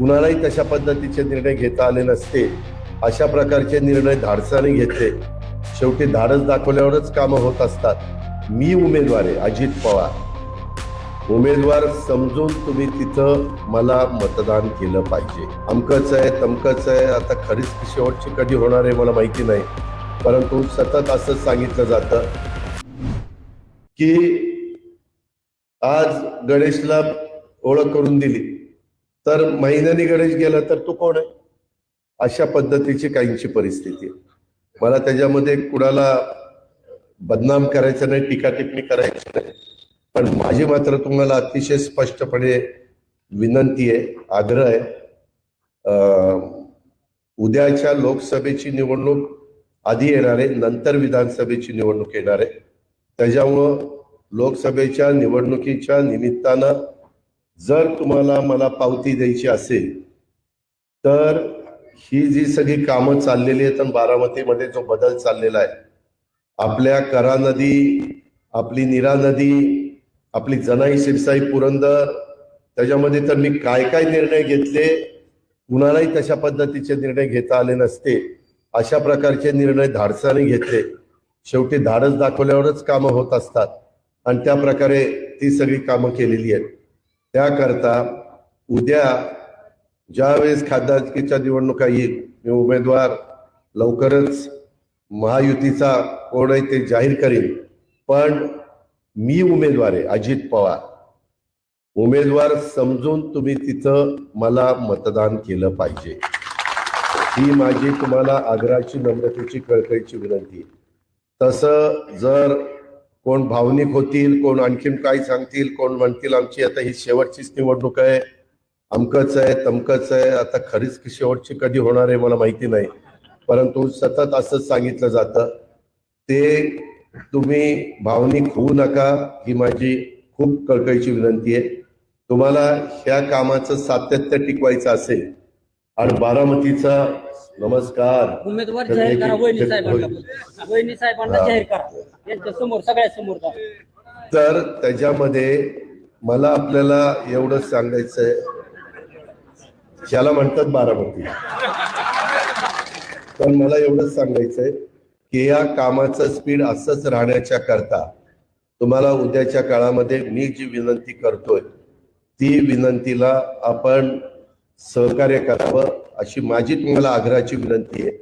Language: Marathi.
कुणालाही तशा पद्धतीचे निर्णय घेता आले नसते. अशा प्रकारचे निर्णय धाडसाने घेतले शेवटी धाडस दाखवल्यावरच कामं होत असतात. मी उमेदवार आहे अजित पवार. उमेदवार समजून तुम्ही तिथं मला मतदान केलं पाहिजे. अमकच आहे तमकच आहे आता खरीच शेवटची कधी होणार आहे मला माहिती नाही. परंतु सतत असंच सांगितलं जातं की आज गणेशला ओळख करून दिली. तर महिन्याने गणेश गेला तर तू कोण आहे? अशा पद्धतीची काहींची परिस्थिती आहे. मला त्याच्यामध्ये कुणाला बदनाम करायचं नाही टीका टिप्पणी करायची नाही. पण माझी मात्र तुम्हाला अतिशय स्पष्टपणे विनंती आहे आग्रह आहे. उद्याच्या लोकसभेची निवडणूक आधी येणार आहे नंतर विधानसभेची निवडणूक येणार आहे. त्याच्यामुळं लोकसभेच्या निवडणुकीच्या निमित्तानं जर तुम्हाला मला पावती द्यायची असेल तर ही जी सगळी कामं चाललेली आहेत आणि बारामतीमध्ये जो बदल चाललेला आहे आपल्या करा नदी आपली निरा नदी आपली जनाई शिरसाई पुरंदर त्याच्यामध्ये तर मी काय काय निर्णय घेतले कुणालाही तशा पद्धतीचे निर्णय घेता आले नसते. अशा प्रकारचे निर्णय धाडसाने घेतले. शेवटी धाडस दाखवल्यावरच कामं होत असतात. आणि त्या प्रकारे ती सगळी कामं केलेली आहेत. त्याकरता उद्या ज्यावेळेस खासदारकीच्या निवडणुका येईल मी उमेदवार लवकरच महायुतीचा कोण आहे ते जाहीर करेन. पण मी उमेदवार आहे अजित पवार. उमेदवार समजून तुम्ही तिथं मला मतदान केलं पाहिजे. ही माझी तुम्हाला आग्रहाची नम्रतेची कळकळीची विनंती तसं जर कोण भावनिक होतील कोण आणखीन काय सांगतील कोण म्हणतील आमची आता ही शेवटचीच निवडणूक आहे. अमकच आहे तमकच आहे. आता खरीच शेवटची कधी होणार आहे मला माहिती नाही. परंतु सतत असंच सांगितलं जातं. ते तुम्ही भावनिक होऊ नका ही माझी खूप कळकळीची विनंती आहे. तुम्हाला ह्या कामाचं सातत्य टिकवायचं असेल आणि बारामतीचा नमस्कार. उमेदवार जाहीर करा वहिनी साहेबांना जाहीर करा. यांच्या समोर सगळ्या समोर तर त्याच्यामध्ये मला आपल्याला एवढंच सांगायचंय. ज्याला म्हणतात बारामती. पण मला एवढंच सांगायचंय की या कामाचं स्पीड असंच राहण्याच्या करता तुम्हाला उद्याच्या काळामध्ये मी जी विनंती करतोय ती विनंतीला आपण सहकार्य करावं अशी माझी तुम्हाला आग्रहाची विनंती आहे.